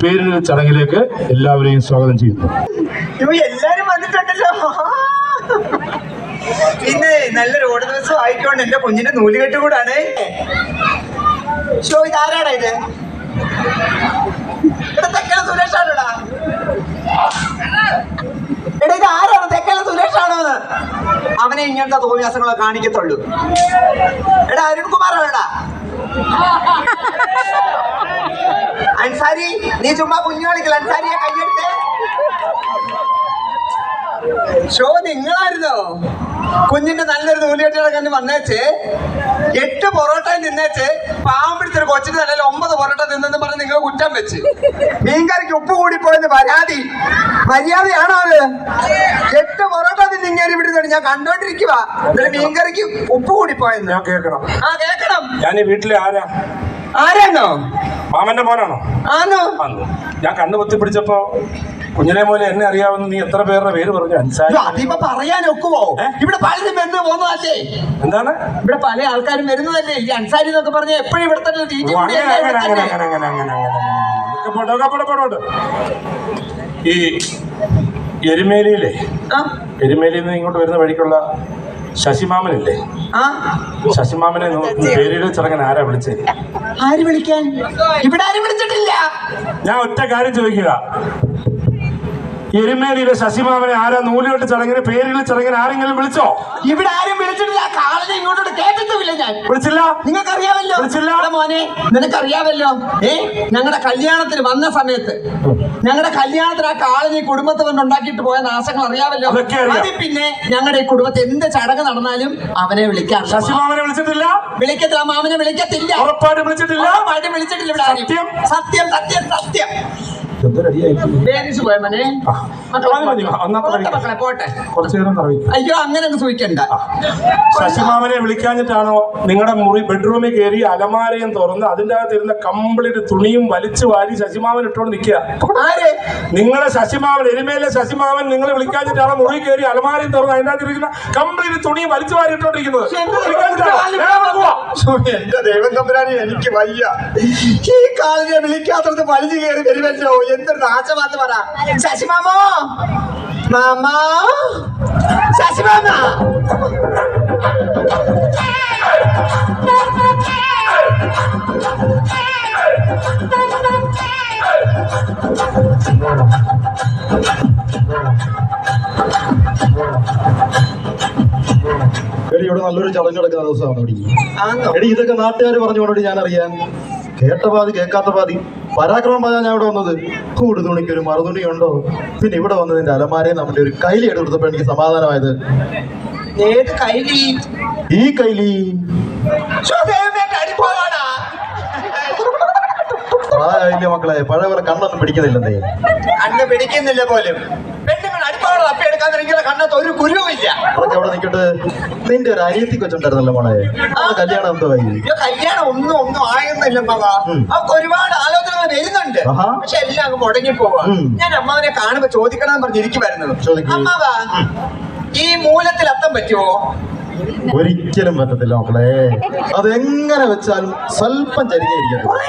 പേരിടൽ ചടങ്ങിലേക്ക് എല്ലാവരെയും സ്വാഗതം ചെയ്യുന്നു. എല്ലാരും വന്നിട്ടുണ്ടല്ലോ. പിന്നെ നല്ലൊരു ഓട ദിവസം ആയിക്കൊണ്ട് എന്റെ കുഞ്ഞിന്റെ നൂലുകെട്ട് കൂടാണ്. ഷോ ഇത്? ആരാടാ ഇത് തെക്കല സുരേഷാണോടാ? എടാ ഇത് ആരാണ്? തെക്കല സുരേഷാണോ അവനെ ഇങ്ങനത്തെ തോന്നിയാസങ്ങളെ കാണിക്കത്തുള്ളൂ. എടാ അരുൺകുമാറാണോടാ? അൻസാരി നീ ചുമ്മാ കുഞ്ഞു കളിക്കല അൻസാരിയെ കൈയെടുത്തേ. ഷോ നിങ്ങളായിരുന്നോ? കുഞ്ഞിന്റെ നല്ലൊരു നൂലുകെട്ടുകളെ കണ്ട് വന്നേച്ച് എട്ട് പൊറോട്ട നിന്നേച്ച് പാമ്പിടിച്ചൊരു കൊച്ചിന്റെ കൊച്ചിന് തലയിൽ ഒമ്പത് പൊറോട്ട നിന്നെന്ന് പറഞ്ഞ് നിങ്ങൾ കുറ്റം വെച്ച്. മീൻകറിക്ക് ഉപ്പ് കൂടിപ്പോയെന്ന് പരാതി. മര്യാദയാണോ അത്? എട്ട് പൊറോട്ട നിന്ന് ഇങ്ങനെ വിടുന്നുണ്ട് ഞാൻ കണ്ടോണ്ടിരിക്കുക എന്നിട്ട് മീൻകറിക്ക് ഉപ്പ് കൂടിപ്പോയെന്ന്. ഞാൻ കേൾക്കണം. ആ കേൾക്കണം. ഞാൻ വീട്ടിലെ ആരാ? ആരാണോ മാമന്റെ മോനാണോ? ആണോ. ഞാൻ കണ്ണു പൊത്തി പിടിച്ചപ്പോ കുഞ്ഞിനെ പോലെ എന്നെ അറിയാവുന്ന നീ എത്ര പേരുടെ പേര് പറഞ്ഞു? അതിപ്പോ പറയാൻ ഒക്കുവോ? ഇവിടെ പലരും വരുന്നു പോകുന്നതല്ലേ എന്താണ്? ഇവിടെ പല ആൾക്കാരും വരുന്നതല്ലേ ഈ അൻസാരി എന്നൊക്കെ പറഞ്ഞ എപ്പോഴും ഇവിടെ തന്നെ. ഈ എരുമേലിയിലെ എരുമേലിയിൽ നിന്ന് ഇങ്ങോട്ട് വരുന്ന വഴിക്കുള്ള ശശിമാമനില്ലേ? ആ, ശശിമാമനെ പേരിൽ ചെറുക്കൻ ആരാ വിളിച്ചേ? ആര് വിളിക്കാൻ? ഇവിടെ ആരും വിളിച്ചിട്ടില്ല. ഞാൻ ഒറ്റ കാര്യം ചോദിക്കുക. എരുമേലിയിലെ ശശിമാമനെ ആരാ നൂലുകെട്ട് ചടങ്ങിന് പേരിൽ ചടങ്ങിന് ആരെങ്കിലും വിളിച്ചോ? ഇവിടെ ആരും വിളിച്ചിട്ടില്ല കാളനെ ഇങ്ങോട്ട് കേട്ടിട്ടുമില്ല ഞാൻ. വിളിച്ചില്ല? നിങ്ങൾക്കറിയാമല്ലോ. വിളിച്ചില്ല. എടാ മോനെ നിനക്കറിയാമല്ലോ. ഏ? ഞങ്ങളുടെ കല്യാണത്തിന് വന്ന സമയത്ത് ഞങ്ങളുടെ കല്യാണത്തിന് ആ കാളനി കുടുംബത്തെ കൊണ്ട് ഉണ്ടാക്കിയിട്ട് പോയ നാശങ്ങൾ അറിയാമല്ലോ? അതിൽ പിന്നെ ഞങ്ങളുടെ ഈ കുടുംബത്തിൽ എന്ത് ചടങ്ങ് നടന്നാലും അവനെ വിളിക്കാം ശശിമാമനെ വിളിച്ചിട്ടില്ല? വിളിക്കത്തില്ല. മാമനെ വിളിക്കത്തില്ല. ഉറപ്പായിട്ട് വിളിച്ചിട്ടില്ല? ഉറപ്പായിട്ട് വിളിച്ചിട്ടില്ല ഇവിടെ സത്യം? സത്യം സത്യം സത്യം. എന്തൊരടിയായി വേദിച്ചു പോയ മോനെ? ആ. മക്കളെ. പോട്ടെ കുറച്ചു നേരം അയ്യോ അങ്ങനെ ഒന്നും സൂചിക്കണ്ട ശശിമാമനെ വിളിക്കാഞ്ഞിട്ടാണോ നിങ്ങളുടെ മുറി ബെഡ്റൂമിൽ കയറി അലമാരയും തുറന്ന് അതിന്റെ അകത്ത് ഇരുന്ന കംപ്ലീറ്റ് തുണിയും വലിച്ചു വാരി ശശിമാമൻ ഇട്ടോണ്ട് നിൽക്കുക നിങ്ങളെ ശശിമാമൻ എരുമയിലെ ശശിമാമൻ നിങ്ങൾ വിളിക്കാഞ്ഞിട്ടാണോ മുറി കയറി അലമാരയും തുറന്ന് അതിന്റെ അകത്ത് ഇരിക്കുന്ന കംപ്ലീറ്റ് തുണിയും വലിച്ചു വാരി ഇട്ടോണ്ടിരിക്കുന്നത്. എന്റെ ദൈവം തമ്പുരാനി എനിക്ക് വയ്യ. ഈ കാലിനെ കയറി വരുമല്ലോ. എന്തൊരു നാശമാന്ന് പറ. ശശിമാമോ? മാമാ? ശശിമാമ എടി ഇവിടെ നല്ലൊരു ചടങ്ങ് നടക്കുന്ന ദിവസമാണ് എടി ഇതൊക്കെ നാട്ടുകാർ പറഞ്ഞുകൊണ്ടി ഞാൻ അറിയാൻ കേട്ട പാതി കേൾക്കാത്ത പാതി. പരാക്രമം പറഞ്ഞാൽ ഞാൻ ഇവിടെ വന്നത്? കൂട് തുണിക്ക് ഒരു മറുതുണി ഉണ്ടോ പിന്നെ ഇവിടെ വന്നതിന്റെ അലമാരെ നമ്മുടെ ഒരു കൈലി എടുത്തപ്പോൾ എനിക്ക് സമാധാനമായത്. ഏത് കൈലി? ഈ കൈലി. പ്രായമില്ല മക്കളെ പഴയ പോലെ കണ്ണൊന്നും പിടിക്കുന്നില്ലെന്നേ. കണ്ണ് പിടിക്കുന്നില്ല പോലും. പെണ്ണുങ്ങൾ അടിപ്പാവളം തപ്പി എടുക്കാൻ തുടങ്ങിയുള്ള കണ്ണത്ത് ഒരു കുരുവില്ല അതൊക്കെ അവിടെ നിൽക്കട്ടെ. നിന്റെ ഒരു അനിയത്തി കൊച്ചുണ്ടായിരുന്നല്ലോ മോളെ. ആ കല്യാണം എന്തോ കല്യാണം ഒന്നും ഒന്നും ആയെന്നില്ല മക. അവർക്ക് ഒരുപാട് ആലോചനകൾ വരുന്നുണ്ട്. പക്ഷെ എല്ലാം അങ്ങ് മുടങ്ങി പോവാ. ഞാൻ അമ്മാവനെ കാണുമ്പോ ചോദിക്കണം എന്ന് വരുന്നത് ചോദിക്കൂ. അമ്മാവാ ഈ മൂലത്തിൽ അത്തം പറ്റുമോ ഒരിക്കലും പറ്റത്തില്ല മക്കളെ. അതെങ്ങനെ വെച്ചാലും സ്വല്പം ചരിഞ്ഞിരിക്കത്തില്ല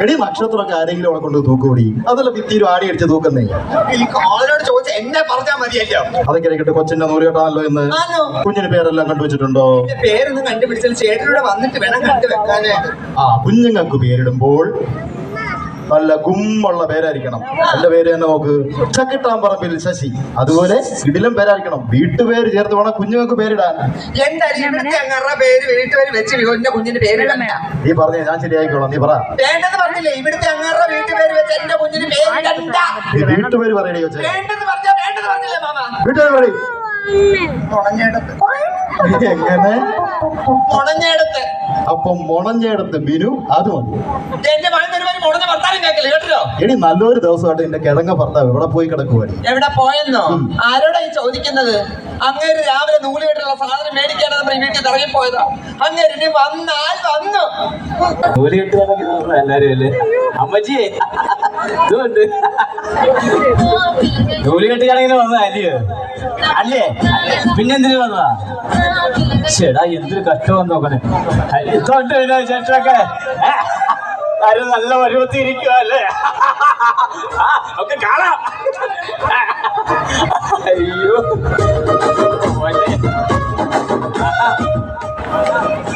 എടി നക്ഷത്രമൊക്കെ ആരെങ്കിലും അവിടെ കൊണ്ട് തൂക്കുകൂടി അതല്ല ഭിത്തിയിലും ആടി അടിച്ച് തൂക്കുന്നേ. എന്നെ പറഞ്ഞാൽ മതിയല്ലോ. അതൊക്കെ ഇരിക്കട്ടെ കൊച്ചിന്റെ നൂറ് കേട്ടാണല്ലോ എന്ന് കുഞ്ഞിന് പേരെല്ലാം കണ്ടുവച്ചിട്ടുണ്ടോ? പേരൊന്നും കണ്ടുപിടിച്ചാൽ ചേട്ടനോട് വന്നിട്ട് വേണം കണ്ടുവെക്കാനേ. ആ കുഞ്ഞുങ്ങൾക്ക് പേരിടുമ്പോൾ നല്ല ഗുമ്മുള്ള പേരായിരിക്കണം. എന്റെ പേര് തന്നെ നോക്ക്. പറമ്പിൽ ശശി. അതുപോലെ ഇതിലും പേരായിരിക്കണം. വീട്ടുപേര് ചേർത്ത് വേണം കുഞ്ഞുങ്ങൾക്ക് പേരിടാൻ. എന്റെ ഇവിടുത്തെ അങ്ങറ പേര് വീട്ടുപേര് വെച്ച് എന്റെ കുഞ്ഞിന്റെ പേരിടണ്ട നീ പറഞ്ഞേ ഞാൻ ശരിയായിക്കോളാം. നീ പറ. വേണ്ടെന്ന് പറഞ്ഞില്ലേ? ഇവിടുത്തെ അങ്ങറ വീട്ടുപേര് വെച്ച് എന്റെ കുഞ്ഞിന് പേരിടണ്ട നീ വീട്ടുപേര് പറയണേ കൊച്ചേ. വേണ്ടെന്ന് പറഞ്ഞാ വേണ്ടെന്ന് പറഞ്ഞില്ലേ മാമ? വീട്ടുപേര് പറയും. എങ്ങനെ? മുണഞ്ഞെടുത്ത്. അപ്പൊ മുണഞ്ഞെടുത്ത് ബിനു അത് മതി. എന്റെ മകൻ വരുമാനം മുടഞ്ഞ വർത്താനം കേട്ടില്ല കേട്ടോ എടി നല്ലൊരു ദിവസമായിട്ട് എന്റെ കിഴങ്ങ ഭർത്താവ് എവിടെ പോയി കിടക്കുവാടി. എവിടെ പോയെന്നോ? ആരോടാ ഈ ചോദിക്കുന്നത്? അങ്ങേര് രാവിലെ നൂൽ കെട്ടുള്ള സാധനം മേടിക്കാനാണ് നമ്മൾ ഈ വീട്ടിൽ ഇറങ്ങി പോയതാ അങ്ങേര് ഇനി വന്നാൽ വന്നു. ജോലി കെട്ടി നടക്കുന്ന എല്ലാരും അല്ലേ? അമ്മച്ചിയെ ഇതുണ്ട്. ജോലി കെട്ടി കണക്കിന് വന്നതാ അല്ലയോ? അല്ലേ? പിന്നെന്തിനു വന്നതാ? ചേടാ എന്തൊരു കഷ്ടം നോക്കണേ. ഇതുണ്ട് ചേട്ടനൊക്കെ കാര്യം നല്ല പരുവത്തിരിക്കുക ഇരിക്കുവല്ലേ ഒക്കെ കാണാം. അയ്യോ.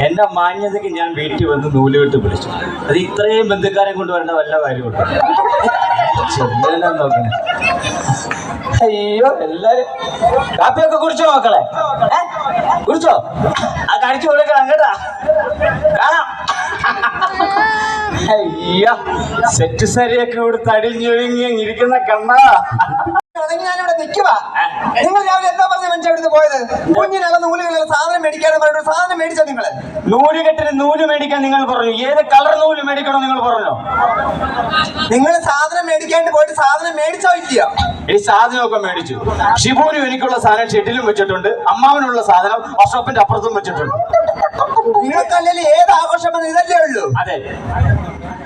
എന്റെ മാന്യതയ്ക്ക് ഞാൻ വീട്ടിൽ വന്ന് നൂലുകെട്ട് പിടിച്ചു. അത് ഇത്രയും ബന്ധുക്കാരെ കൊണ്ട് വരേണ്ട വല്ല കാര്യമുണ്ട്? അയ്യോ എല്ലാരും. കാപ്പിയൊക്കെ കുടിച്ചോ മക്കളെ? കുടിച്ചോ? ആ കാണിച്ചു കൊടുക്കണം കേട്ടാ. അയ്യോ സെറ്റ് സാരിയൊക്കെ ഇവിടെ തടിഞ്ഞൊഴുങ്ങി ഇരിക്കുന്ന കണ്ണാ. ഞാനിവിടെ നിൽക്കുവാ നിങ്ങൾ രാവിലെ എന്താ പറഞ്ഞ മനുഷ്യ അവിടുന്ന് പോയത്? കുഞ്ഞിനകം നൂലുകളിൽ സാധനം മേടിക്കാന്ന് പറഞ്ഞിട്ട് സാധനം മേടിച്ചോ നിങ്ങൾ? നൂൽ കെട്ടിന് നൂൽ മേടിക്കാൻ നിങ്ങൾ പറഞ്ഞു. ഏത് കളർ നൂൽ മേടിക്കണം നിങ്ങൾ പറഞ്ഞു? നിങ്ങൾ സാധനം മേടിക്കാണ്ട് പോയിട്ട് സാധനം മേടിച്ചോ ഇല്ലയോ? ഈ സാധനമൊക്കെ മേടിച്ചു. ഷിബുവിനും എനിക്കുള്ള സാധനം ഷെഡിലും വെച്ചിട്ടുണ്ട്. അമ്മാവനുള്ള സാധനം വർഷോപ്പിന്റെ അപ്പുറത്തും വെച്ചിട്ടുണ്ട്. നിങ്ങൾക്കല്ലേ ഏത് ആഘോഷം ഇതല്ലേ ഉള്ളൂ? അതെ.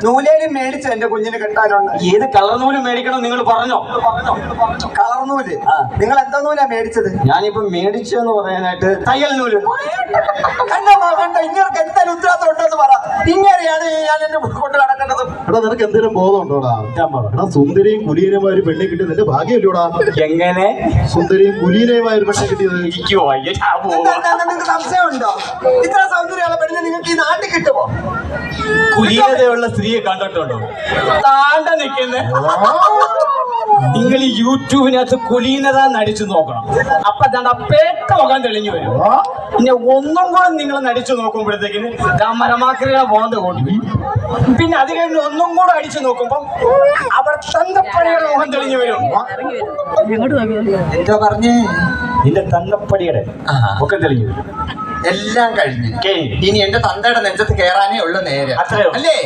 നൂലേലും മേടിച്ച എന്റെ കുഞ്ഞിന് കെട്ടാനുണ്ട്. ഏത് കളർ നൂൽ മേടിക്കണം നിങ്ങൾ പറഞ്ഞോ? കളർ നൂൽ. നിങ്ങൾ എന്താ നൂലാ മേടിച്ചത്? ഞാനിപ്പോ മേടിച്ചെന്ന് പറയാനായിട്ട് തയ്യൽ നൂൽ. കണ്ടോ കണ്ടോ? ഇങ്ങനെ എന്തായാലും ഉത്തരവാദിത്തം ഉണ്ടെന്ന് പറ. ഇങ്ങനെയാണ് ഞാൻ എന്റെ കൊണ്ട് നടക്കേണ്ടത് എടാ നിനക്ക് എന്തെങ്കിലും ബോധമുണ്ടോടാ? എടാ സുന്ദരിയും കുലീനമായ ഒരു പെണ്ണെ കിട്ടിയത് നിന്റെ ഭാഗ്യമില്ലോടാ? എങ്ങനെ? സുന്ദരിയും കുലീനമായ ഒരു പെണ്ണെ കിട്ടിയത് ഇരിക്കുവോ? അയ്യോ ഞാൻ പോവാ. എന്താ, നിങ്ങൾക്ക് സംശയമുണ്ടോ? ഇത്ര സൗന്ദര്യമുള്ള പെണ്ണിനെ നിങ്ങൾക്ക് ഈ നാട്ടിൽ കിട്ടുമോ? കുലീനതയുള്ള സ്ത്രീയെ കണ്ടിട്ടുണ്ടോ? താണ്ട നിൽക്കുന്നേ. നിങ്ങൾ ഈ യൂട്യൂബിനകത്ത് കുലീനത നടിച്ചു നോക്കണം. അപ്പൊ ദാണ്ട പേട്ട മുഖം തെളിഞ്ഞു വരും. പിന്നെ ഒന്നും കൂടെ നിങ്ങൾ നടിച്ചു നോക്കുമ്പോഴത്തേക്കിന് മരമാക്രിയ ബോണ്ട് കൂട്ടി പിന്നെ അത് കഴിഞ്ഞ് ഒന്നും കൂടെ അടിച്ചു നോക്കുമ്പം അവിടെ തന്തപ്പടിയുടെ മുഖം തെളിഞ്ഞു വരും. എന്താ പറഞ്ഞേ? നിന്റെ തന്തപ്പടിയുടെ മുഖം തെളിഞ്ഞു വരും. എല്ലാം കഴിഞ്ഞു. ഇനി എന്റെ തന്തയുടെ നെഞ്ചത്ത് കേറാനേ ഉള്ളു നേരെ. അല്ലേ?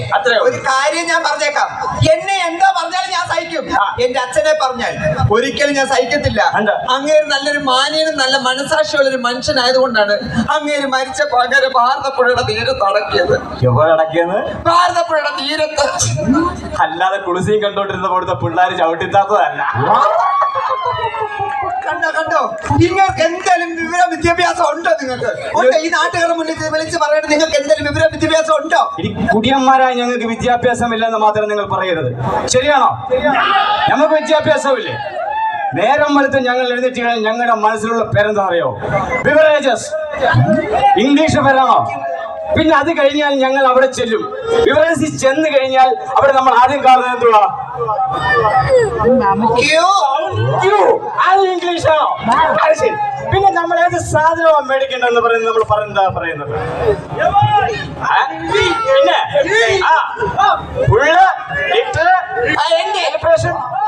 ഒരു കാര്യം ഞാൻ പറഞ്ഞേക്കാം. എന്നെ എന്താ പറഞ്ഞാലും ഞാൻ സഹിക്കും. എന്റെ അച്ഛനെ പറഞ്ഞാൽ ഒരിക്കലും ഞാൻ സഹിക്കത്തില്ല? അങ്ങേര് നല്ലൊരു മാനിയനും നല്ല മനസാക്ഷിയുള്ള ഒരു മനുഷ്യനായതുകൊണ്ടാണ് അങ്ങേര് മരിച്ച പകര ഭാരതപ്പുഴയുടെ തീരത്ത് അടക്കിയത് എവിടെ അടക്കിയെന്ന് ഭാരതപ്പുഴയുടെ തീരത്ത്. അല്ലാതെ കുളിസിയും കണ്ടോണ്ടിരുന്ന പോലത്തെ പിള്ളേർ ചവിട്ടിത്താത്തതല്ല. നിങ്ങൾക്ക് എന്തെങ്കിലും വിവര വിദ്യാഭ്യാസം ഉണ്ടോ നിങ്ങൾക്ക്? ഉണ്ടോ? ഈ നാട്ടുകാരുടെ മുന്നിൽ വിളിച്ച് പറയണം. നിങ്ങൾക്ക് എന്തെങ്കിലും വിവര വിദ്യാഭ്യാസം ഉണ്ടോ? കുടിയന്മാരായി ഞങ്ങൾക്ക് വിദ്യാഭ്യാസം ഇല്ലെന്ന് മാത്രം നിങ്ങൾ പറയരുത്. ശരിയാണോ? നമുക്ക് വിദ്യാഭ്യാസമില്ലേ? നേരം വലുത്ത് ഞങ്ങൾ എഴുന്നേറ്റ് ഞങ്ങളുടെ മനസ്സിലുള്ള പേരെന്താ അറിയോ ബിവറേജസ് ഇംഗ്ലീഷ് പേരാണോ? പിന്നെ അത് കഴിഞ്ഞാൽ ഞങ്ങൾ അവിടെ ചെല്ലും. വിവരസി ചെന്ന് കഴിഞ്ഞാൽ അവിടെ നമ്മൾ ആദ്യം കാണുന്നത് എന്തുവാ? ക്യൂ. ക്യൂ. അത് ഇംഗ്ലീഷാണോ അത് ശരി. പിന്നെ നമ്മൾ ഏത് സാധനമാണ് മേടിക്കേണ്ടതെന്ന് പറയുന്നത് നമ്മൾ പറയുന്നതാ? പറയുന്നത്? പിന്നെ? Full litre. സെലിബ്രേഷൻ അത്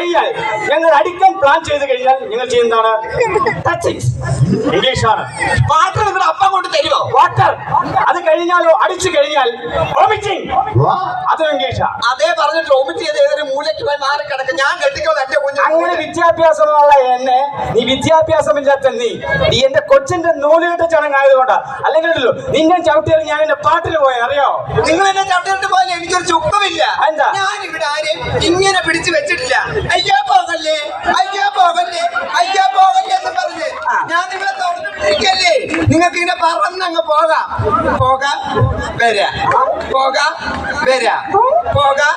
കഴിഞ്ഞാൽ ഞങ്ങൾ അടിക്കാൻ പ്ലാൻ ചെയ്ത് കഴിഞ്ഞാൽ നിങ്ങൾ ചെയ്യുന്നതാണ് ഇംഗ്ലീഷാണ്. വാട്ടർ നിങ്ങൾ അപ്പം കൊണ്ട് തരുമോ വാട്ടർ അത് കഴിഞ്ഞാലോ അടിച്ചു കഴിഞ്ഞാൽ വോമിറ്റിംഗ് അതും ഇംഗ്ലീഷാണ് അതേ പറഞ്ഞിട്ട് ഓമിറ്റ് ചെയ്ത് ഏതൊരു മൂലയ്ക്ക് പോയി മാറി കിടക്കും. ഞാൻ കെട്ടിക്കോളാം എന്റെ കുഞ്ഞു അങ്ങനെ വിദ്യാഭ്യാസമുള്ള എന്നെ നീ വിദ്യാഭ്യാസമില്ലാത്ത നീ നീ എന്റെ കൊച്ചിന്റെ നൂലുകെട്ട ചടങ്ങായതുകൊണ്ടാ. അല്ലെങ്കിൽ നിന്നെ ചവിട്ടിയാൽ ഞാൻ എന്റെ പാട്ടിൽ പോയി അറിയോ? നിങ്ങൾ എന്നെ ചവിട്ടിയിട്ട് പോയാൽ എനിക്കൊരു ചുക്കമില്ല. എന്താ? ഞാൻ ഇവിടെ ആരെയും ഇങ്ങനെ പിടിച്ചു വെച്ചിട്ടില്ല. അയ്യോ പോകല്ലേ? അയ്യോ പോകല്ലേ? അയ്യോ പോകല്ലേ എന്ന് പറഞ്ഞ് ഞാൻ നിങ്ങളെ തുറന്നിട്ടിരിക്കല്ലേ? നിങ്ങൾക്ക് ഇങ്ങനെ പറന്നങ്ങ് പോകാം. പോകാം വരാം. പോകാം വരാം. പോകാം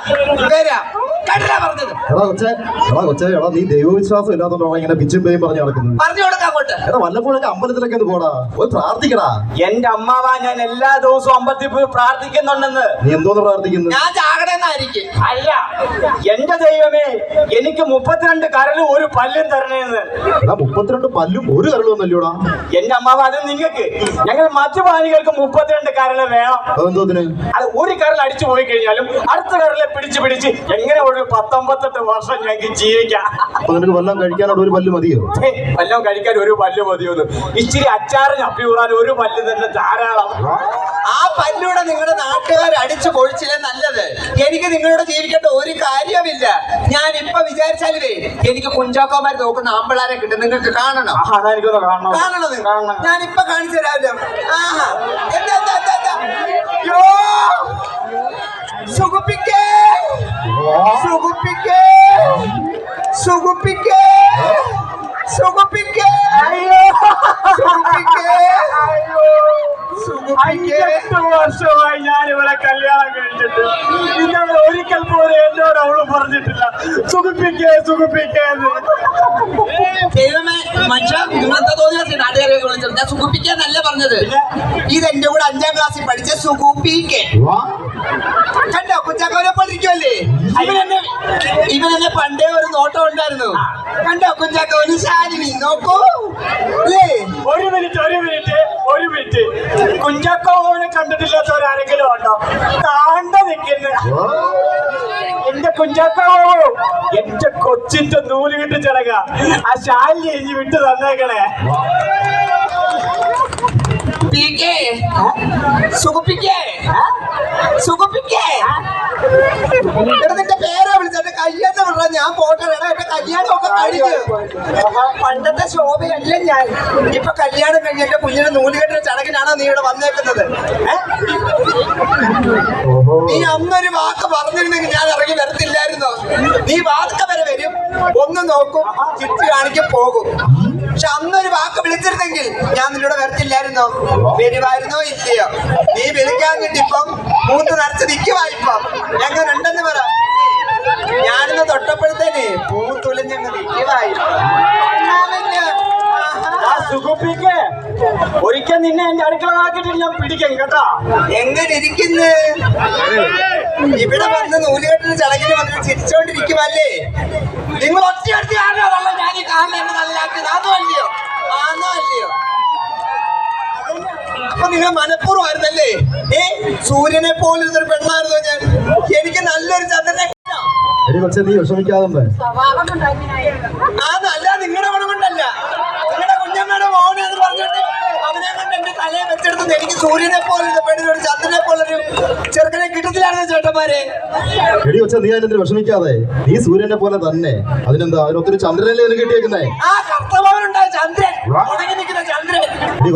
വരാം. കണ്ടില്ല പറഞ്ഞത്. എടാ കൊച്ചേ എടാ കൊച്ചേ എടാ നീ ദൈവവിശ്വാസം ഇല്ലാത്തോണ്ടാണ് ഇങ്ങനെ പിച്ചും പേയും പറഞ്ഞ് നടക്കുന്നത്? പറഞ്ഞു അങ്ങോട്ട്. എടാ വല്ലപ്പോഴൊക്കെ അമ്പലത്തിലൊക്കെ ഒന്ന് പോടാ. പോയി പ്രാർത്ഥിക്കടാ. എന്റെ അമ്മാവ ഞാൻ എല്ലാ ദിവസവും അമ്പലത്തിൽ പോയി പ്രാർത്ഥിക്കുന്നുണ്ടെന്ന്. നീ എന്തോന്ന് പ്രാർത്ഥിക്കുന്നു? ഞാൻ ചാകടെന്നായിരിക്കും. അല്ല എന്റെ ദൈവമേ എനിക്ക് മുപ്പത്തിരണ്ട് കരലും ഒരു പല്ലും തരണേന്ന്. എടാ മുപ്പത്തിരണ്ട് പല്ലും ഒരു കരളൊന്നല്ലോടാ എന്റെ അമ്മാവ അത് നിങ്ങൾക്ക്. ഞങ്ങൾ മദ്യപാനികൾക്ക് മുപ്പത്തിരണ്ട് കരൾ വേണം. അതെന്തോത്തിന് അത് ഒരു കരൽ അടിച്ചു പോയി കഴിഞ്ഞാലും അടുത്ത കരലെ പിടിച്ച് പിടിച്ച് എങ്ങനെ ഒരു പത്തൊമ്പത്തെട്ട് വർഷം ഞങ്ങൾക്ക് ജീവിക്കാം. നിനക്ക് വല്ലതും കഴിക്കാനോട് ഒരു പല്ല് മതിയോ? വെള്ളം വല്ലതും കഴിക്കാൻ ഒരു പല്ല് മതിയോന്ന്. ഇച്ചിരി അച്ചാറിന് അപ്പിയൂറാൻ ഒരു പല്ല് തന്നെ ധാരാളം. ആ പല്ലൂടെ നിങ്ങളുടെ നാട്ടുകാർ അടിച്ചു പൊഴിച്ചില്ലേ നല്ലത്? എനിക്ക് നിങ്ങളോട് ജീവിക്കേണ്ട ഒരു കാര്യമില്ല ഞാൻ ഇപ്പൊ വിചാരിച്ചാലേ എനിക്ക് കുഞ്ചാക്കോമാർ നോക്കുന്ന ആമ്പിളാരെ കിട്ടും. നിങ്ങൾക്ക് കാണണം? കാണണം. ഞാൻ ഇപ്പൊ കാണിച്ചു തരാമല്ലോ ആഹാ. എന്താ എന്താ എന്താ സുഖിപ്പിക്കേ സുഖിപ്പിക്കേ സുഖിപ്പിക്കേ സുഖിപ്പിക്കേ അയ്യോ. സുഖിപ്പിക്കേ അഞ്ചെട്ട് വർഷമായി ഞാൻ ഇവിടെ പറഞ്ഞിട്ട് ഇന്നവൾ ഒരിക്കൽ പോലും എന്നോട് അവൾ പറഞ്ഞിട്ടില്ല. സുഖിപ്പിക്കേ സുഖിപ്പിക്കേ. ദൈവമേ മനുഷ്യ നിങ്ങളെന്താ തോന്നിയ നാട്ടുകാരെ വിളിച്ചത് ഞാൻ സുഖിപ്പിക്കാന്നല്ല പറഞ്ഞത്. ഇത് എന്റെ കൂടെ അഞ്ചാം ക്ലാസ്സിൽ പഠിച്ച സുഖിപ്പിക്കേ വാ. കണ്ടോ കുഞ്ചാക്കോനെ പഠിക്കുമല്ലേ ഇവനെന്നെ ഇവനെന്നെ പണ്ടേ ഒരു നോട്ടം ഉണ്ടായിരുന്നു. കണ്ടോ കുഞ്ചാക്കോന് ശാലിനി നോക്കൂ. അല്ലേ ഒരു മിനിറ്റ് ഒരു മിനിറ്റ് ഒരു മിനിറ്റ്. കുഞ്ചാക്കോനെ കണ്ടിട്ടില്ലാത്തവരാരെങ്കിലും ഉണ്ടോ? താണ്ട നിൽക്കുന്നു എന്റെ കുഞ്ചാക്കാവോ എന്റെ കൊച്ചിന്റെ നൂൽ കിട്ടി ചടക ആ ശാലി എഞ്ഞി വിട്ട് തന്നേക്കണേ. പീക്കേ സുഖിപ്പിക്കേ? സുഖിപ്പിക്കേ നിന്റെ പേരാ വിളിച്ചത് കല്യാണം ഞാൻ പോട്ടെ എടാ എന്റെ കല്യാണം ഒക്കെ കഴിഞ്ഞു പണ്ടത്തെ ശോഭയല്ല ഞാൻ. ഇപ്പൊ കല്യാണം കഴിഞ്ഞ എന്റെ കുഞ്ഞിനെ നൂലുകെട്ടിന് ചടങ്ങിനാണോ നീ ഇവിടെ വന്നേക്കുന്നത്? നീ അന്നൊരു വാക്ക് പറഞ്ഞിരുന്നെങ്കിൽ ഞാൻ ഇറങ്ങി വരത്തില്ലായിരുന്നു? നീ വാക്ക് വരെ വരും. ഒന്ന് നോക്കും ചുറ്റി കാണിക്കും പോകും. പക്ഷെ അന്നൊരു വാക്ക് വിളിച്ചിരുന്നെങ്കിൽ ഞാൻ നിന്നോട് വരത്തില്ലായിരുന്നോ? വരുമായിരുന്നോ ഇല്ലയോ? നീ വിളിക്കാൻ കിട്ടിപ്പം മൂത്ത് നിറച്ച് നിൽക്കുവായിപ്പം ഞങ്ങൾ ഉണ്ടെന്ന് പറ. ഞാനിന്ന് തൊട്ടപ്പോഴത്തേനെ പൂത്തുലഞ്ഞങ്ങ് നിൽക്കുവായിപ്പം ആ സുഖിപ്പിക്കേ. ഒരിക്കൽ നിന്നെ എന്റെ അടുക്കളമാക്കിട്ട് ഞാൻ പിടിക്കും കേട്ടാ? എങ്ങനെ ഇരിക്കുന്നു? ഇവിടെ വന്ന് നൂലുകെട്ടിന് ചടങ്ങിന് വന്ന് ചിരിച്ചോണ്ടിരിക്കുമല്ലേ? നിങ്ങൾ ഒറ്റയടുത്ത് കാണാറുള്ള ഞാൻ ഈ കാണുന്ന നല്ലാക്കി. അതോ അല്ലയോ? ആണോ അല്ലയോ? അപ്പൊ നിങ്ങൾ മനഃപൂർവമായിരുന്നല്ലേ? ഏ സൂര്യനെ പോലൊരു പെണ്ണായിരുന്നു ഞാൻ? എനിക്ക് നല്ലൊരു ചന്ദ്രനെ അതല്ല നീ വിഷമിക്കാതെ. നിങ്ങളുടെ ഗുണം കൊണ്ടല്ല. നിങ്ങളുടെ കുഞ്ഞമ്മയുടെ മോനെ എന്ന് പറഞ്ഞിട്ട് അവനെ കൊണ്ട് എന്റെ തലയെ വെച്ചെടുത്തത് എനിക്ക് സൂര്യനെ പോലെ ചെറുക്കനെ കിട്ടത്തില്ലായിരുന്നു ചേട്ടന്മാരെ. എടി കൊച്ചെ നീ അതിനെന്തിന് വിഷമിക്കാതെ? നീ സൂര്യനെ പോലെ തന്നെ. അതിനെന്താ അതിനൊത്തിരി ചന്ദ്രനല്ലേ കിട്ടിയേക്കുന്നേ? ആ കർത്തഭവനുണ്ടായ ചന്ദ്രൻ. ചന്ദ്രൻ.